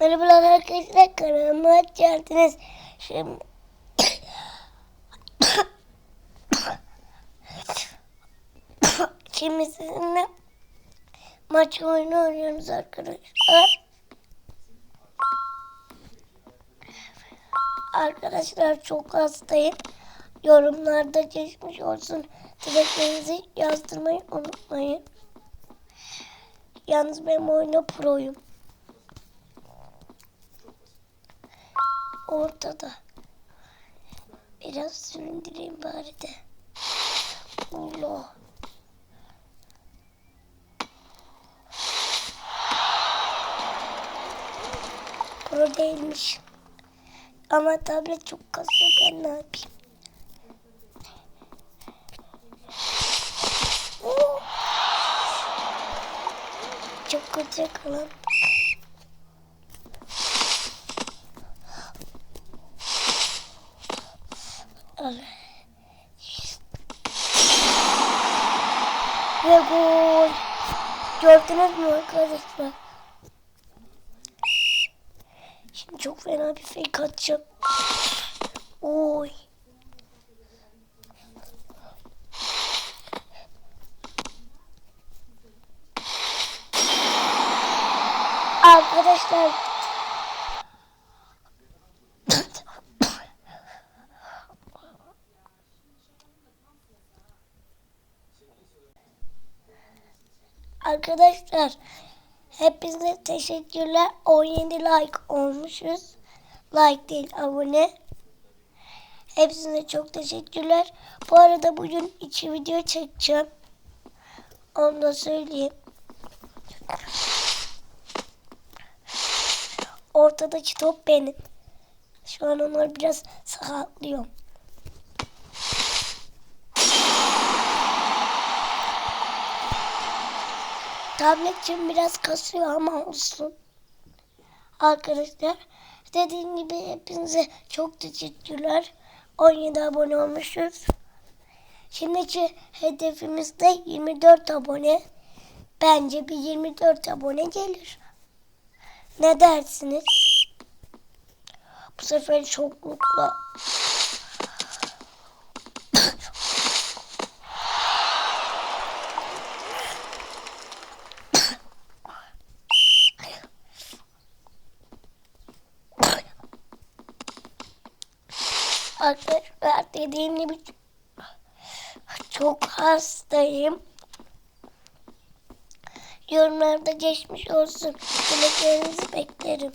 Merhabalar arkadaşlar kanalıma hoş geldiniz. Şimdi Şimdi sizinle maç oyunu oynuyoruz arkadaşlar. Arkadaşlar çok hastayım. Yorumlarda geçmiş olsun. Dileklerinizi yazdırmayı unutmayın. Yalnız benim oyunda proyum. Ortada. Biraz süründüreyim bari de. Allah. Değilmiş. Ama tablet çok kasıyor ben ne yapayım. Oo. Çok kötü kalan. Ve gol. Gördünüz mü arkadaşlar? Şimdi çok fena bir fake atacağım. Oy. Arkadaşlar Arkadaşlar hepinize teşekkürler. 17 like olmuşuz. Like değil abone. Hepsine çok teşekkürler. Bu arada bugün iki video çekeceğim. Onu da söyleyeyim. Ortadaki top benim. Şu an onları biraz sakatlıyorum. Tabletçim biraz kasıyor ama olsun. Arkadaşlar dediğim gibi hepinize çok teşekkürler. 17 abone olmuşuz. Şimdiki hedefimiz de 24 abone. Bence bir 24 abone gelir. Ne dersiniz? Bu sefer çoklukla. Arkadaşlar dediğim gibi çok hastayım. Yorumlarda geçmiş olsun. Dileklerinizi beklerim.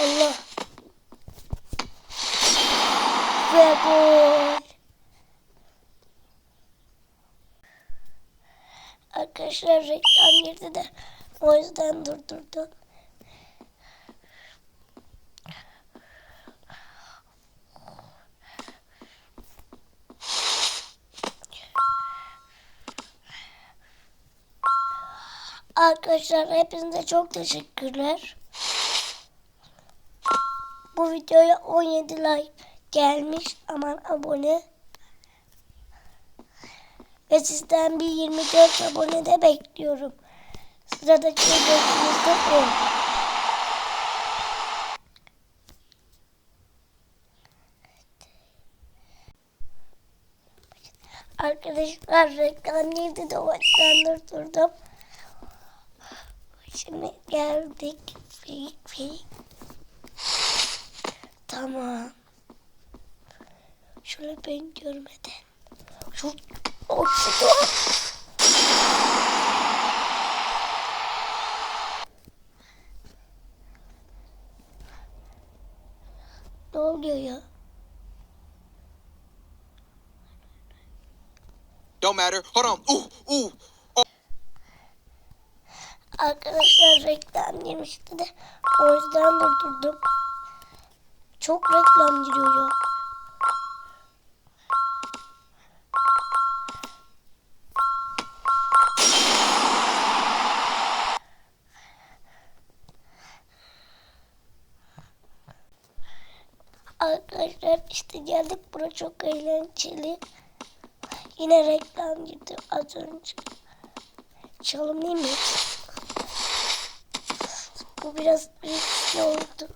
Allah. Ve gol. Arkadaşlar reklam girdi de o yüzden durdurdum. Arkadaşlar hepinize çok teşekkürler. Bu videoya 17 like gelmiş. Aman abone. Ve sizden bir 24 abone de bekliyorum. Sıradaki de o. Arkadaşlar reklam girdi de o durdurdum. Şimdi geldik. Fik fik. Tamam. Şöyle ben görmeden. Şu o şurada. Ne oluyor ya? Don't matter. Hold on. Ooh, ooh. Arkadaşlar reklam girmişti de o yüzden durdurdum. Çok reklam giriyor ya. Arkadaşlar işte geldik. Bura çok eğlenceli. Yine reklam girdi az önce. Çalım değil mi? Biraz riskli oldu.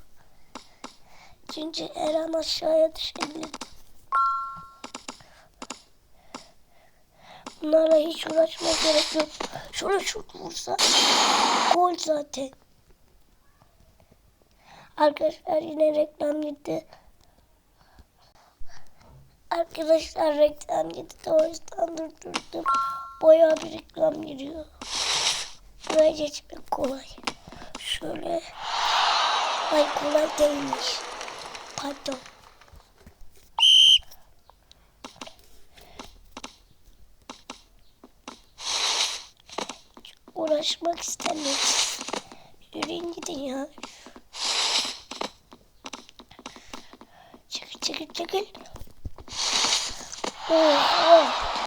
Çünkü her an aşağıya düşebilirdi. Bunlarla hiç uğraşmaya gerek yok. Şöyle şut vursa gol zaten. Arkadaşlar yine reklam gitti. Arkadaşlar reklam gitti. O durdurdum. Bayağı bir reklam giriyor. Buraya geçmek kolay. Şöyle. Ay kolay değilmiş. Pardon. Uğraşmak istemiyoruz. Yürüyün gidin ya. Çekil çekil çekil. Oh, oh.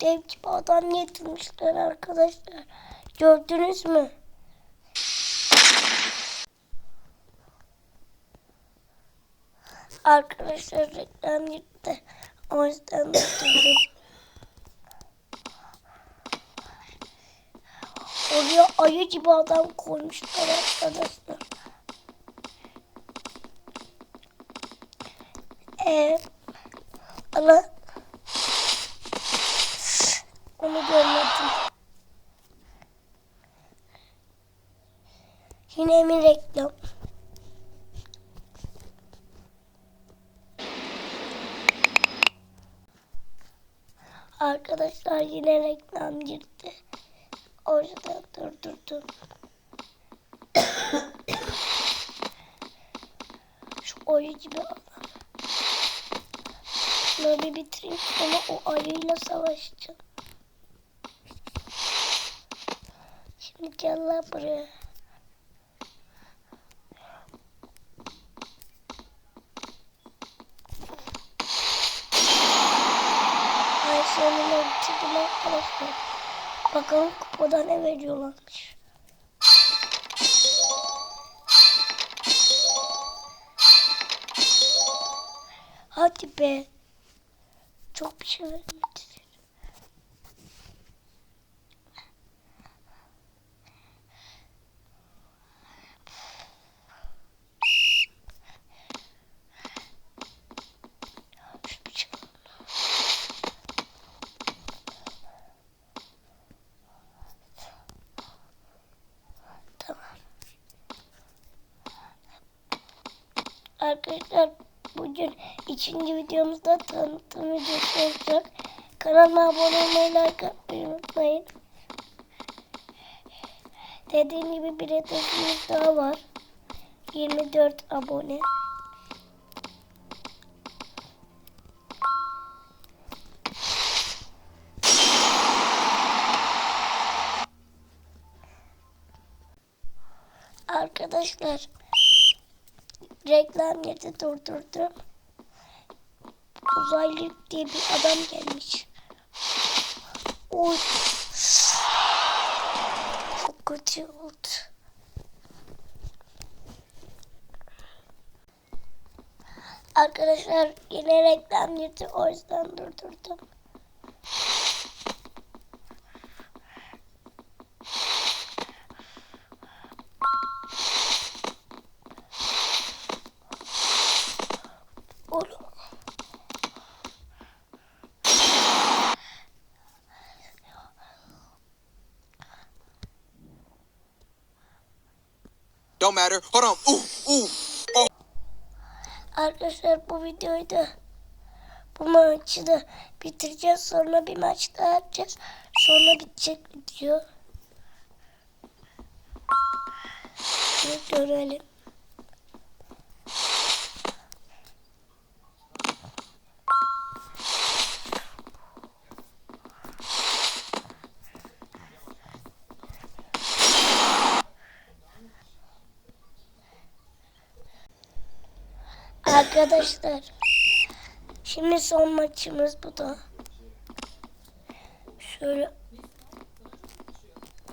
Dev gibi adam getirmişler arkadaşlar. Gördünüz mü? Arkadaşlar reklam gitti. O yüzden durdurdum. Oraya ayı gibi adam koymuşlar arkadaşlar. Ee, ama onu görmedim. Yine mi reklam? Arkadaşlar reklam girdi. O yüzden durdurdum. Şu ayı gibi adam. Şunu bir bitireyim sonra o ayıyla savaşacağım. Şimdi gel lan buraya. Ay sonunda bitirdim arkadaşlar. Bakalım kupada ne veriyorlarmış. Hadi be. Çok bir şey vermedi. Hiçbir şey Tamam. Arkadaşlar bugün ikinci videomuzda tanıtım videosu olacak. Kanalıma abone olmayı, like atmayı unutmayın. Dediğim gibi bir hedefimiz daha var. 24 abone. Arkadaşlar reklam yerde durdurdum. Uzaylı diye bir adam gelmiş. Oy. Çok kötü oldu. Arkadaşlar yine reklam girdi o yüzden durdurdum. Don't matter. Hold on. Ooh, ooh. Oh. Arkadaşlar bu videoyu da bu maçı da bitireceğiz. Sonra bir maç daha yapacağız. Sonra bitecek video. Şunu görelim. Arkadaşlar. Şimdi son maçımız bu da. Şöyle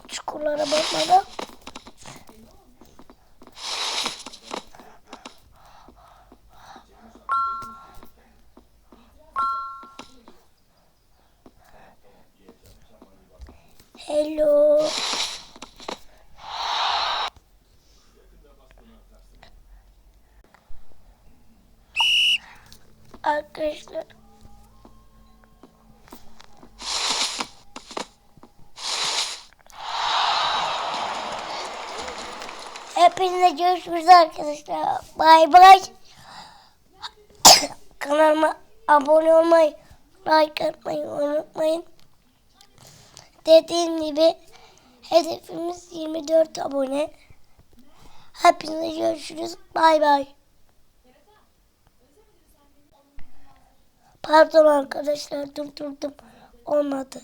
çukurlara bakmadan. Arkadaşlar. Hepinize görüşürüz arkadaşlar. Bay bay. Kanalıma abone olmayı, like atmayı unutmayın. Dediğim gibi hedefimiz 24 abone. Hepinize görüşürüz. Bay bay. Pardon arkadaşlar durdurdum. Olmadı.